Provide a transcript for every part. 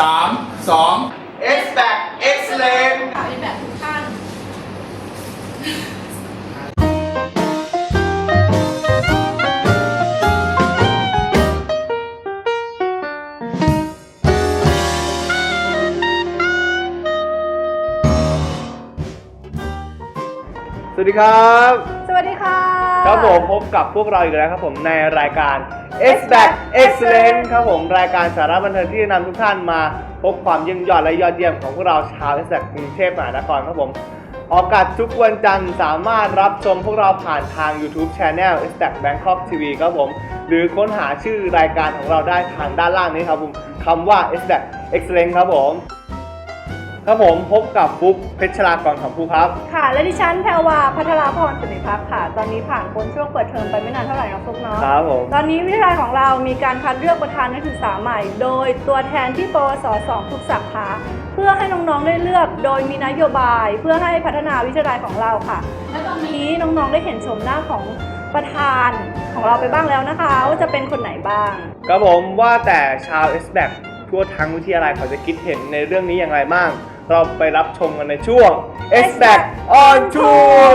สามสอง X back X lane ขายแบบทุกท่านสวัสดีครับ สวัสดีค่ะ ครับผมพบกับพวกเราอีกแล้วครับผมในรายการ X Back Excellent ครับผมรายการสาระบันเทิงที่นำทุกท่านมาพบความยิ่งยอดและยอดเยี่ยมของพวกเราชาว X Back กรุงเทพมหานครครับผมออกอากาศทุกวันจันทร์สามารถรับชมพวกเราผ่านทาง YouTube Channel X Back Bangkok TV ครับผม หรือค้นหาชื่อรายการของเราได้ทางด้านล่างนี้ครับผมคำว่า X Back Excellent ครับผม ครับผมพบกับฟุ๊กเพชรลากรของภูครับ ค่ะ และดิฉันแพรวาพัทราพรสุนิพักค่ะ ตอนนี้ผ่านพ้นช่วงเปิดเทอมไปไม่นานเท่าไหร่นะฟุกเนาะครับผม ตอนนี้วิทยาลัยของเรามีการคัดเลือกประธานนักศึกษาใหม่ โดยตัวแทนที่ปวส2ทุกสาขาเพื่อให้น้องๆได้เลือก โดยมีนโยบาย เพื่อให้พัฒนาวิทยาลัยของเราค่ะ และตอนนี้น้องๆได้เห็นชมหน้าของประธานของเราไปบ้างแล้วนะคะว่าจะเป็นคนไหนบ้างครับผมว่าแต่ชาว s b a c ทั่วทั้งวิทยาลัยเขาจะคิดเห็นในเรื่องนี้อย่างไรบ้าง เราไปรับชมกันในช่วง s b a c on Tour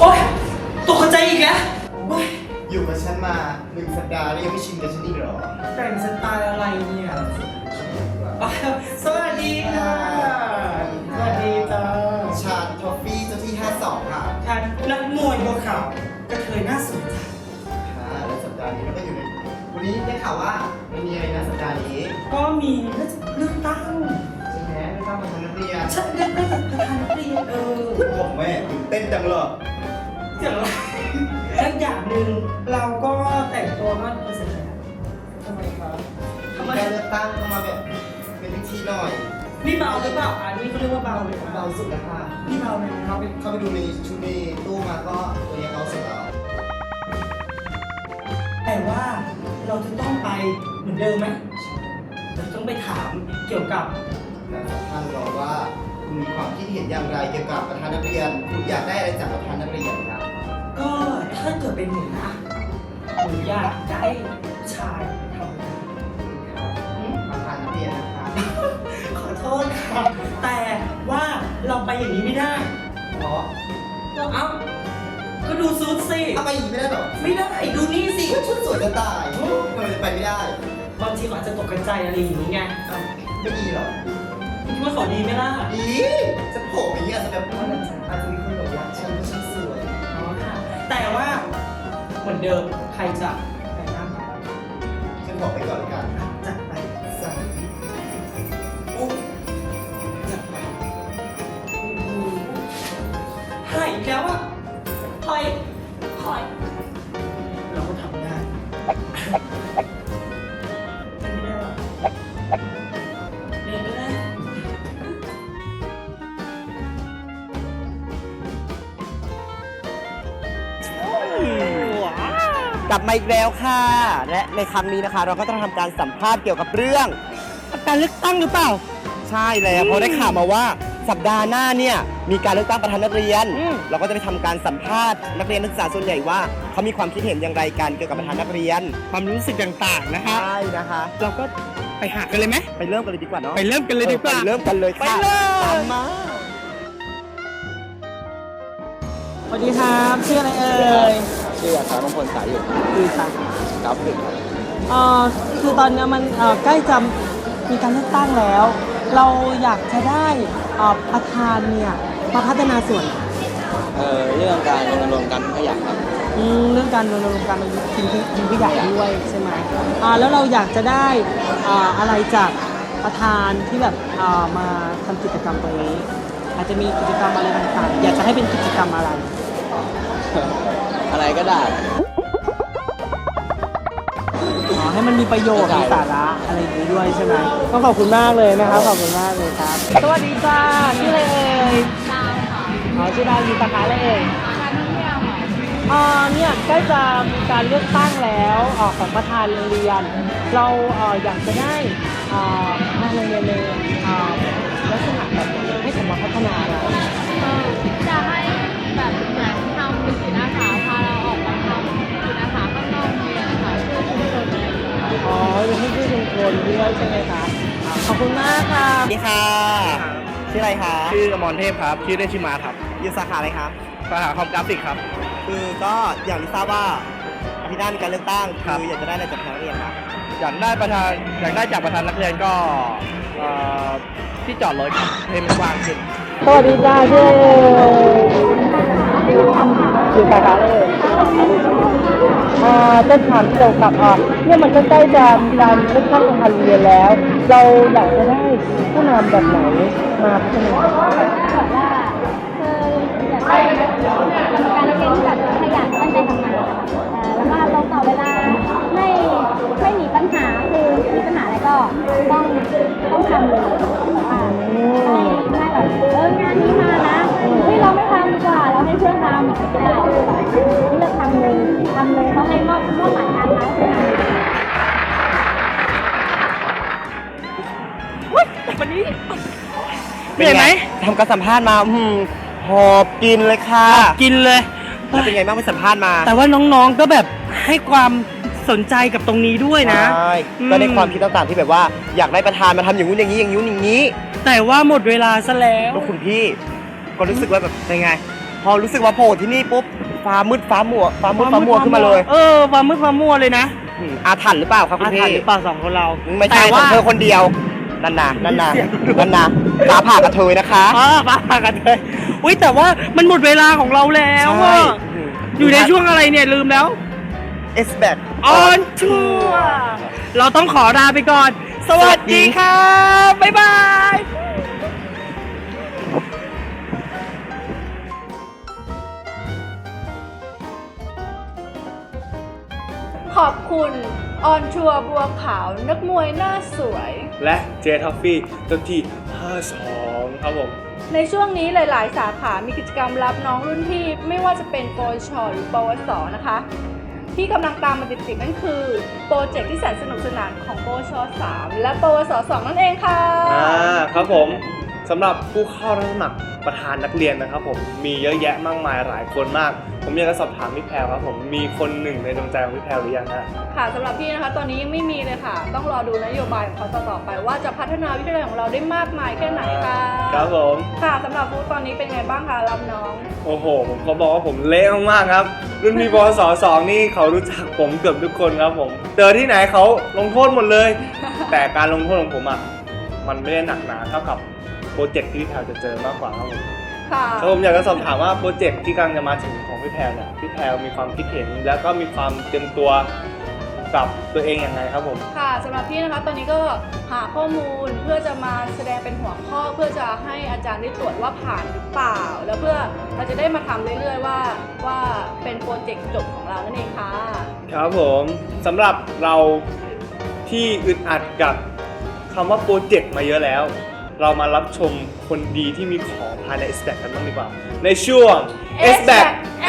โอ๊ยตกใจอีกแล้วอยอยู่กับฉันมา สัปดาห์แล้วยังไม่ชินกับฉันอีกเหรอแต่งสไตล์อะไรเนี่ยอ้าวสวัสดีค่ะ สวัสดีจ้าชาญทอฟฟี่เจ้าที่ 52 ค่ะท่านนักมวยบัวขาวกระเทยหน้าสวยจ้ะค่ะแล้วสัปดาห์นี้เราก็อยู่ในวันนี้ได้ข่าวว่ามันมีอะไรนะสัปดาห์นี้ก็มีน่าจะเลือกตั้งใช่ไหมไม่ทราบประธานนักเรียนฉันเลือกตั้งประธานนักเรียนเออผมแม่ตื่นเต้นจังเลยอย่างไรและอย่างหนึ่งเราก็ ตั้งเข้ามาแบบเป็นพิธีหน่อย นี่เบาหรือเปล่าอันนี้เขาเรียกว่าเบาหรือเปล่าเบาสุดแล้วค่ะนี่เบาเลยนะเข้าไปเข้าไปดูในชุดในตู้มาก็ตัวนี้เบาสุดแล้วแต่ว่าเราจะต้องไปเหมือนเดิมไหมเราต้องไปถามเกี่ยวกับนายท่านบอกว่าคุณมีความคิดเห็นอย่างไรเกี่ยวกับประธานนักเรียนคุณอยากได้อะไรจากประธานนักเรียนครับ ก็ถ้าเกิดเป็นหนูนะหนูอยากได้ชายทำ นี้ไม่ได้เพราะเราเอ้าก็ดูซูทสิทำไมอย่างนี้ไม่ได้หรอไม่ได้ดูนี่สิก็ชุดสวยจะตายทำไมจะไปไม่ได้บางทีเขาอาจจะตกกระใจอะไรอย่างนี้ไงอ้าวไม่ดีหรอคิดว่าเขาดีไหมล่ะดีจะโผล่อย่างนี้อาจจะแบบอาจจะมีคนบอกว่าฉันฉันสวยอ๋อค่ะแต่ว่าเหมือนเดิมใครจะ แล้วอะหอยหอย เราก็ทำได้ไม่ได้หรอกเรียนไม่ได้กลับมาอีกแล้วค่ะ และในครั้งนี้นะคะ เราก็จะทำการสัมภาษณ์เกี่ยวกับเรื่อง การเลือกตั้งหรือเปล่า ใช่แล้วเพราะได้ข่าวมาว่า สัปดาห์หน้าเนี่ยมีการเลือกตั้งประธานนักเรียนเราก็จะไปทำการสัมภาษณ์นักเรียนนักศึกษาส่วนใหญ่ว่าเขามีความคิดเห็นอย่างไรกันเกี่ยวกับประธานนักเรียนความรู้สึกต่างๆ นะคะใช่นะคะ เราก็ไปหากันเลยไหม ไปเริ่มกันเลยดีกว่าเนาะไปเริ่มกันเลยดีกว่า ออไปเริ่มกันเลยค่ะไปเลย ตามมาสวัสดีครับชื่ออะไรเอ่ยชื่ออาจารย์มงคลสายอยู่ดีค่ะครับผมเอ่อคือตอนเนี้ยมันเอ่อใกล้จะมีการเลือกตั้งแล้ว เราอยากจะได้เอ่อ ประธานเนี่ยมาพัฒนาส่วน เอ่อเรื่องการรณรงค์การขยะครับ อืมเรื่องการรณรงค์การทิ้งทิ้งขยะด้วยใช่ไหมอ่าแล้วเราอยากจะได้อ่าอะไรจากประธานที่แบบอ่ามาทำกิจกรรมตรงนี้ อาจจะมีกิจกรรมอะไรต่างๆ อยากจะให้เป็นกิจกรรมอะไร อะไรก็ได้ อ๋อให้มันมีประโยชน์มีสาระอะไรอย่างนี้ด้วยใช่ไหมต้องขอบคุณมากเลยนะครับขอบคุณมากเลยครับ สวัสดีจ้าชื่ออะไรเอ่ยดาวค่ะอ๋อชื่อดาวอยู่สาขาอะไรเอ่ยการท่องเที่ยวค่ะอ๋ออ่าเนี่ยใกล้จะมีการเลือกตั้งแล้วเอ่อของประธานโรงเรียน เราเอ่ออยากจะได้อ่าทางโรงเรียนในอ่า ด้วยใช่ไหมคะอ่าขอบคุณมากค่ะสวัสดีค่ะ ชื่ออะไรคะ ชื่ออมรเทพครับ ชื่อเล่นชื่อมาครับ อยู่สาขาอะไรคะ สาขาคอมกราฟิกครับ คือก็อย่างที่ทราบว่าอาทิตย์หน้ามีการเลือกตั้งครับคืออยากจะได้อะไรจากทางนักเรียนคะอยากได้ประธานอยากได้จากประธานนักเรียนก็เอ่อที่จอดรถครับให้มันกว้างขึ้น สวัสดีจ้าชื่อ อ่าจะถามเกี่ยวกับอ่าเนี่ยมันก็ใกล้จะมีการเลือกตั้งประธานโรงเรียนแล้ว เราอยากจะได้ผู้นำแบบไหนมาพัฒนาแบบว่าคืออยากได้กรรมการนักเรียนที่แบบขยันตั้งใจทำงานนะคะเอ่อแล้วก็ลงต่อเวลาไม่ไม่หนีปัญหาคือมีปัญหาอะไรก็ต้องต้องทำเลยแบบว่าไม่ไม่แบบเอองานนี้มานะเฮ้ยเราไม่ทำดีกว่า เราให้เพื่อนทำไม่เลือกทำเลยทำเลยเขาให้มอบมอบหมายงานมาคือทำเลยเป็นไงทำการสัมภาษณ์มาอืมหอบกินเลยค่ะกินเลยแล้วเป็นไงบ้างไปสัมภาษณ์มา แต่ว่าน้องๆก็แบบให้ความสนใจกับตรงนี้ด้วยนะใช่ก็ได้ความคิดต่างๆที่แบบว่าอยากได้ประธานมาทำอย่างนู้นอย่างนี้อย่างนู้นอย่างนี้ แต่ว่าหมดเวลาซะแล้วแล้วคุณพี่ก็รู้สึกว่าแบบเป็นไง พอรู้สึกว่าโผล่ที่นี่ปุ๊บฟ้ามืดฟ้ามัวฟ้ามืดฟ้ามัวขึ้นมาเลยเออความมืดความมัวเลยนะอืมอาถรรพ์หรือเปล่าครับคุอาณถรรพี่พ์หรือเปล่าสองคนเราไม่ใช่แต่ขว่าองเธอคนเดียวนั่นนะนั่นนะมีเสียงด้วยนั่นนะตาผ่ากระเทยนะคะ อ๋อมากันเลยอุ้ยแต่ว่ามันหมดเวลาของเราแล้วใช่อะอยู่ในช่วงอะไรเนี่ยลืมแล้ว เอสแบออนทัวร์เราต้องขอลาไปก่อน สวัสดีครับ บ๊ายบาย ขอบคุณออนชัวร์บัวขาวนักมวยหน้าสวย และเจทอฟฟี่ตัวที่ 52 ครับผม ในช่วงนี้หลายๆ สาขามีกิจกรรมรับน้องรุ่นพี่ไม่ว่าจะเป็นปวชหรือปวสนะคะ ที่กำลังตามมาติดๆนั่นคือ โปรเจกต์ที่แสนสนุกสนานของปวช3และปวส2นั่นเองค่ะ อ่าครับผมสำหรับผู้เข้ารับสมัครประธานนักเรียนนะครับผมมีเยอะแยะมากมายหลายคนมาก ผมอยากจะสอบถามพี่แพรวครับผมมีคนหนึ่งในดวงใจของพี่แพรวหรือยังฮะค่ะสำหรับพี่นะคะ ตอนนี้ยังไม่มีเลยค่ะ ต้องรอดูนโยบายของเขาต่อๆไป ว่าจะพัฒนาวิทยาลัยของเราได้มากมายแค่ไหนค่ะครับผมค่ะสำหรับฟูดตอนนี้เป็นไงบ้างคะรับน้อง โอ้โห ผมเขาบอกว่าผมเละมากๆครับ รุ่นพี่ปสสองนี่เขารู้จักผมเกือบทุกคนครับผมเจอที่ไหนเขาลงโทษหมดเลย แต่การลงโทษของผมอะมันไม่ได้หนักหนาเท่ากับโปรเจกต์ที่พี่แพรวจะเจอมากกว่าครับผม ค่ะแล้วผมอยากจะสอบถามว่าโปรเจกต์ที่กำลังจะมาถึงของพี่แพรวเนี่ยพี่แพรวมีความคิดเห็น แล้วก็มีความเตรียมตัวกับตัวเองยังไงครับผม ค่ะสำหรับพี่นะคะตอนนี้ก็หาข้อมูลเพื่อจะมาแสดงเป็นหัวข้อเพื่อจะให้อาจารย์ได้ตรวจว่าผ่านหรือเปล่า แล้วเพื่อเราจะได้มาทำเรื่อยๆว่าว่าเป็นโปรเจกต์จบของเรานั่นเองค่ะ ครับผมสำหรับเราที่อึดอัดกับคำว่าโปรเจกต์มาเยอะแล้ว เรามารับชมคนดีที่มีของภายใน s b a c กันบ้างดีกว่า ในช่วง s b a c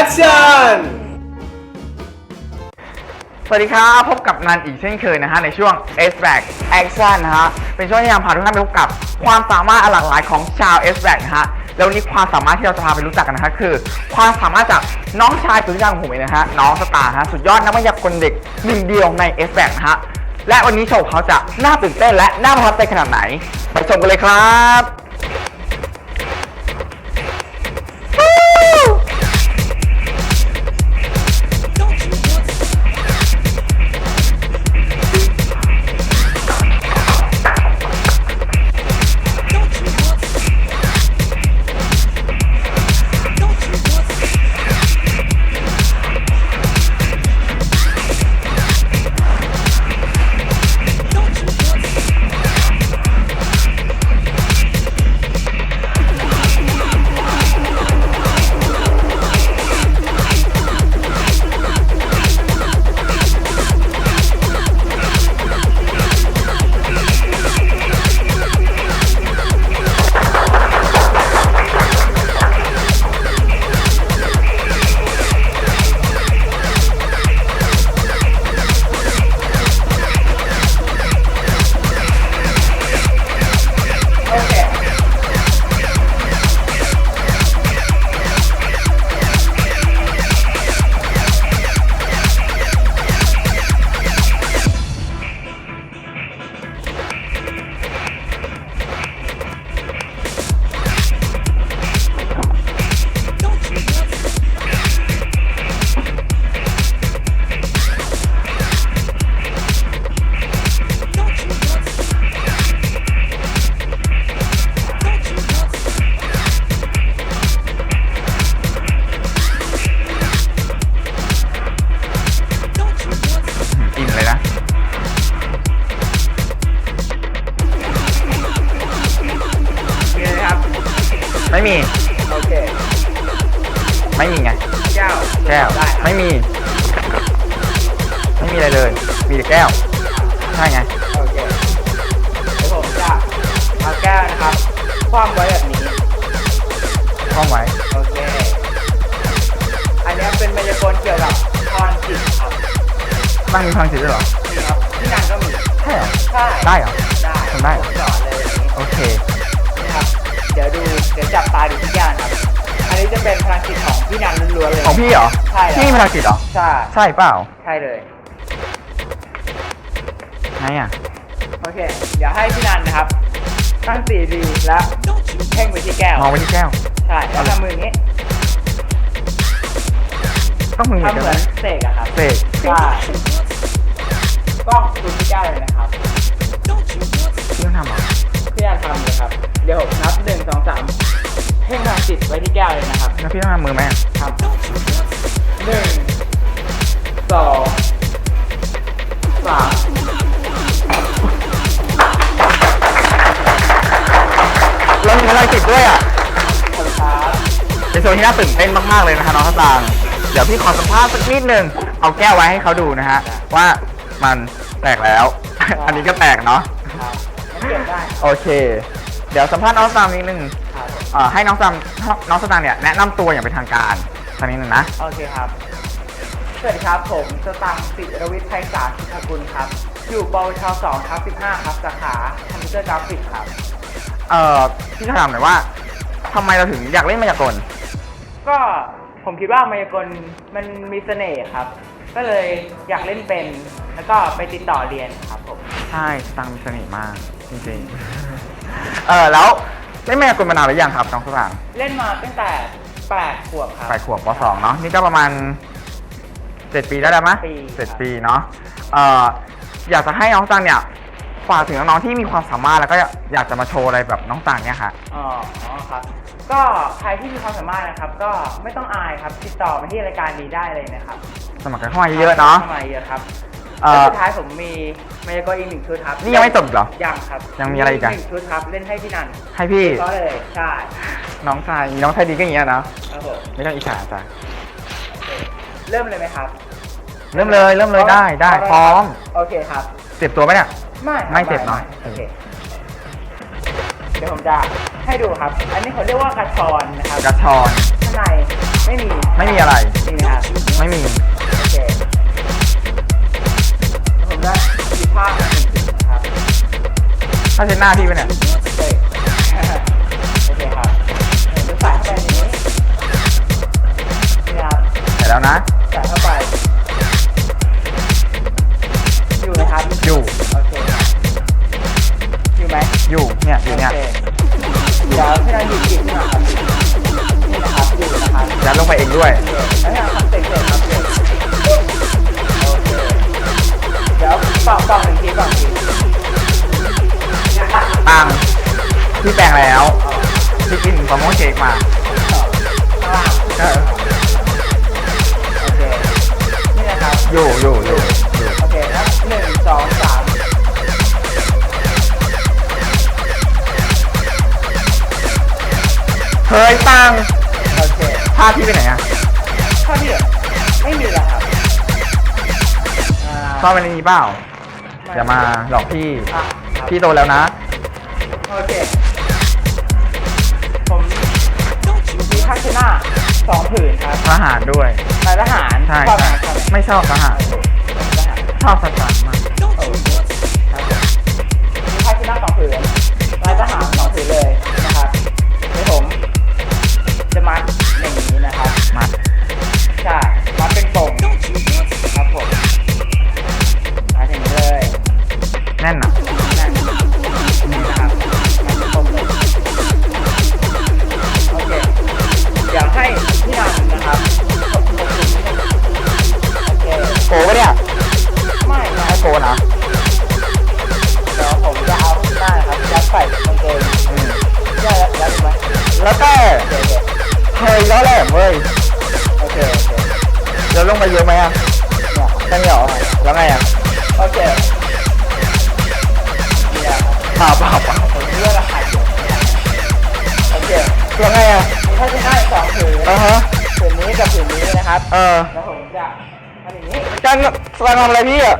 Action สวัสดีครับ พบกับนันอีกเช่นเคยนะฮะในช่วง S Back Action นะฮะเป็นช่วงที่นำพาทุกท่านไปพบกับความสามารถอันหลากหลายของชาว S Back นะฮะแล้ววันนี้ความสามารถที่เราจะพาไปรู้จักกันนะฮะคือ ความสามารถจากน้องชายสุดที่รักของผมเองนะฮะน้องสตาร์ฮะสุดยอดนักมายากลเด็กหนึ่งเดียวใน S Back นะฮะ และวันนี้โชว์เขาจะน่าตื่นเต้นและน่าประทับใจขนาดไหน ไปชมกันเลยครับ ไม่มี โอเคไม่มีไง แก้วแก้ว ได้ไม่มี ไม่มีอะไรเลย มีแต่แก้ว ใช่ไง โอเคทีผมจะเอาแก้วนะครับคว่ำไว้แบบนี้ ท่องไว้ โอเค อันนี้เป็นมายากลเกี่ยวกับพรจิตครับบ้างมีพลังจิตด้วยเหรอ นี่ครับที่นั่นก็มีใช่เหรอ ใช่ได้เหรอ ได้ทำได้เหอผเลยโอเค เดี๋ยวดูเดี๋ยวจับตาดูที่แก้วนะครับ อันนี้จะเป็นพลังจิตของพี่นันล้วนๆเลย ของพี่เหรอใช่แล้ว พี่มีพลังจิตเหรอ ใช่ใช่เปล่าใช่เลย ไงอะ โอเค เดี๋ยวให้พี่นันนะครับ ตั้งสีดีแล้วเพ่งไปที่แก้ว มองไปที่แก้ว ใช่แล้วทำมืออย่างนี้ต้องมือเหมือนทำกันเหมืไหอมนเสกอะครับเสกใช่กล้องดูที่แก้วเลยนะครับ พี่ต้องทำเหรอ พี่นันทำเลยครับ เดี๋ยวผมนับหนึ่งสองสามเพ่งพลังจิตไว้ที่แก้วเลยนะครับ แล้วพี่ต้องทำมือไหมครับหนึ่งสองสามเรามีพลังจิตด้วยอะขอบคุณครับเป็นโซนที่น่าตื่นเต้นมากๆเลยนะคะน้องข้าวตางเดี๋ยวพี่ขอสัมภาษณ์สักนิดนึงเอาแก้วไว้ให้เขาดูนะฮะว่ามันแตกแล้ว อันนี้ก็แตกเนาะครับงั้น เปลี่ยนได้โอเค เดี๋ยวสัมภาษณ์น้องสตางค์นิดนึงครับเอ่อให้น้องสตางค์น้องสตางค์เนี่ยแนะนำตัวอย่างเป็นทางการสักนิดนึงนะ โอเคครับ สวัสดีครับ ผมสตังค์สิรวิทย์ไพศาลชิคกุลครับ อยู่ปวช2ทับ15 ครับ สาขาคอมพิวเตอร์กราฟิกครับ เอ่อพี่ถามหน่อยว่าทำไมเราถึงอยากเล่นมายากล ก็ผมคิดว่ามายากลมันมีเสน่ห์ครับ ก็เลยอยากเล่นเป็น แล้วก็ไปติดต่อเรียนครับผม ใช่สตางค์มีเสน่ห์มาก จริงๆ เออแล้วเล่นมายากลมานานหรือยังครับน้องสตางค์เล่นมาตั้งแต่8ขวบครับ แปดขวบปสองเนาะนี่ก็ประมาณเจ็ดปีได้แล้วมั้ยปีเจ็ดครับปีเนาะเอ่ออยากจะให้น้องสตางค์เนี่ยฝากถึงน้องๆที่มีความสามารถแล้วก็อยากจะมาโชว์อะไรแบบน้องสตางค์เนี่ยค่ะ อ๋อครับ ก็ใครที่มีความสามารถนะครับ ก็ไม่ต้องอายครับ ติดต่อมาที่รายการนี้ได้เลยนะครับสมัครกันเข้ามาเยอะๆเนาะเข้ามาเยอะครับ เอ่อแล้วสุดท้ายผมมีมายากลอีกหนึ่งชุดครับนี่ยังไม่จบอีกเหรอยังครับยังมีอะไรอีกอะ หนึ่งชุดครับเล่นให้พี่นันให้พี่ก็เลยใช่น้องชายน้องชายดีก็อย่างเงี้ยนะครับผมไม่ต้องอิจฉาจ้ะโอเคเริ่มเลยไหมครับเริ่มเลยเริ่มเลยได้ได้พร้อมโอเคครับ เจ็บตัวไหมเนี่ย ไม่ครับไม่เจ็บเนอะโอเคเดี๋ยวผมจะให้ดูครับ อันนี้เขาเรียกว่ากระชอนนะครับกระชอนข้างในไม่มีไม่มีอะไรนี่นะครับไม่มี หน้าพี่ไปเนี่ย แปลงแล้วพี่กินมะม่วงเค้กมาเออโอเค นี่นะครับ อยู่อยู่อยู่อยู่โอเคแล้วหนึ่งสองสามเฮ้ยตังโอเคภาพี่ไปไหนอะข้อที่ไม่มีแล้วครับอ่าชอบอันนี้เปล่าอย่ามาหลอกพี่ อะครับพี่โตแล้วนะ โอเค ผืนครับทหารด้วยนายทหารใช่ชอบใช่งานชอบไหมไม่ชอบทหารทหาร ชอบสถานมาก การแสดงความอะไรพี่อะ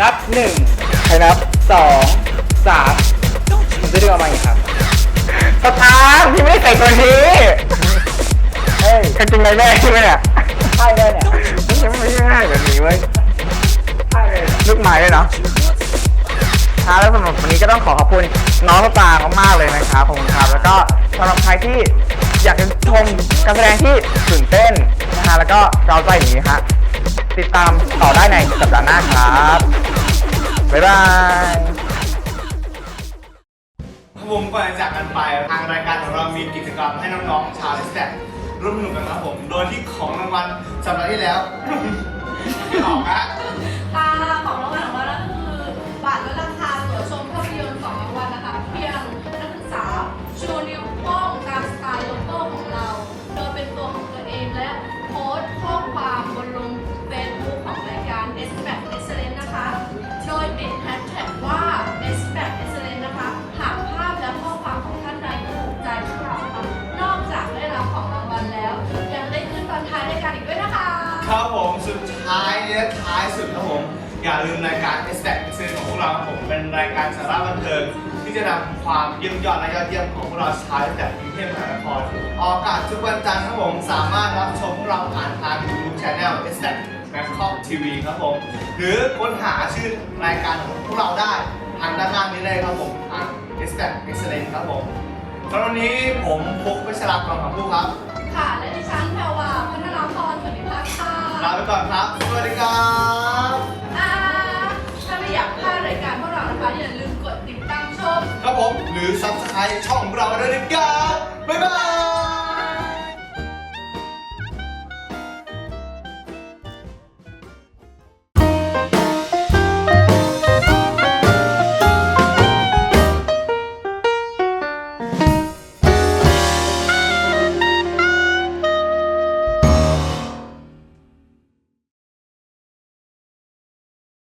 นับหนึ่งใครนับสองสามผมจะเรียกมาอีกครับสตางค์พี่ไม่ได้ใส่ตัวนี้เฮ้ยกางเกงในแม่ใช่ไหมเนี่ยใช่เลยเนี่ยไม่ใช่ไม่ใช่ง่ายแบบนี้เว้ยใช่เลยลูกไม้ด้วยเนาะครับแล้วสำหรับวันนี้ก็ต้องขอขอบคุณน้องตางค์มากๆเลยนะครับขอบคุณครับแล้วก็สำหรับใครที่อยากจะชมการแสดงที่ตื่นเต้นนะฮะแล้วก็เราใจอย่างนี้ฮะ ติดตามต่อได้ในสัปดาห์หน้าครับ บ๊ายบายครับผมก่อนจะจากกันไปทางรายการของเรามีกิจกรรมให้น้องๆชาวเลสแตกร่วมสนุกกันนะครับผม โดยที่ของรางวัลสัปดาห์ที่แล้วไม่ออกอะค่ะของรางวัลของเรา สุดท้ายและท้ายสุดครับผม อย่าลืมรายการ s อ x เซนของพวกเราครับผมเป็นรายการสาระบันเทิงที่จะนำความเยี่ยมยอดและยอดเยี่ยมของพวกเราชาวจากกรุงเทพมหานครออกอากาศทุกวันจันทร์ครับผมสามารถรับชมพวกเราผ่านทาง YouTube Channel s อ Bangkok TV ครับผม หรือค้นหาชื่อรายการของพวกเราได้ทางด้านล่างนี้เลยครับผมทาง s อ x Excellence ครับผมสำหรับวันนี้ผมฟุกวัชรากรของผู้ครับ ค่ะ และดิฉัน ลาไปก่อนครับ สวัสดีครับอ่าถ้าไม่อยากพลาดรายการพวกเรานะคะอย่าลืมกดติดตามชม ครับผม หรือ subscribe ช่องของเราด้วยนะครับ บ๊ายบาย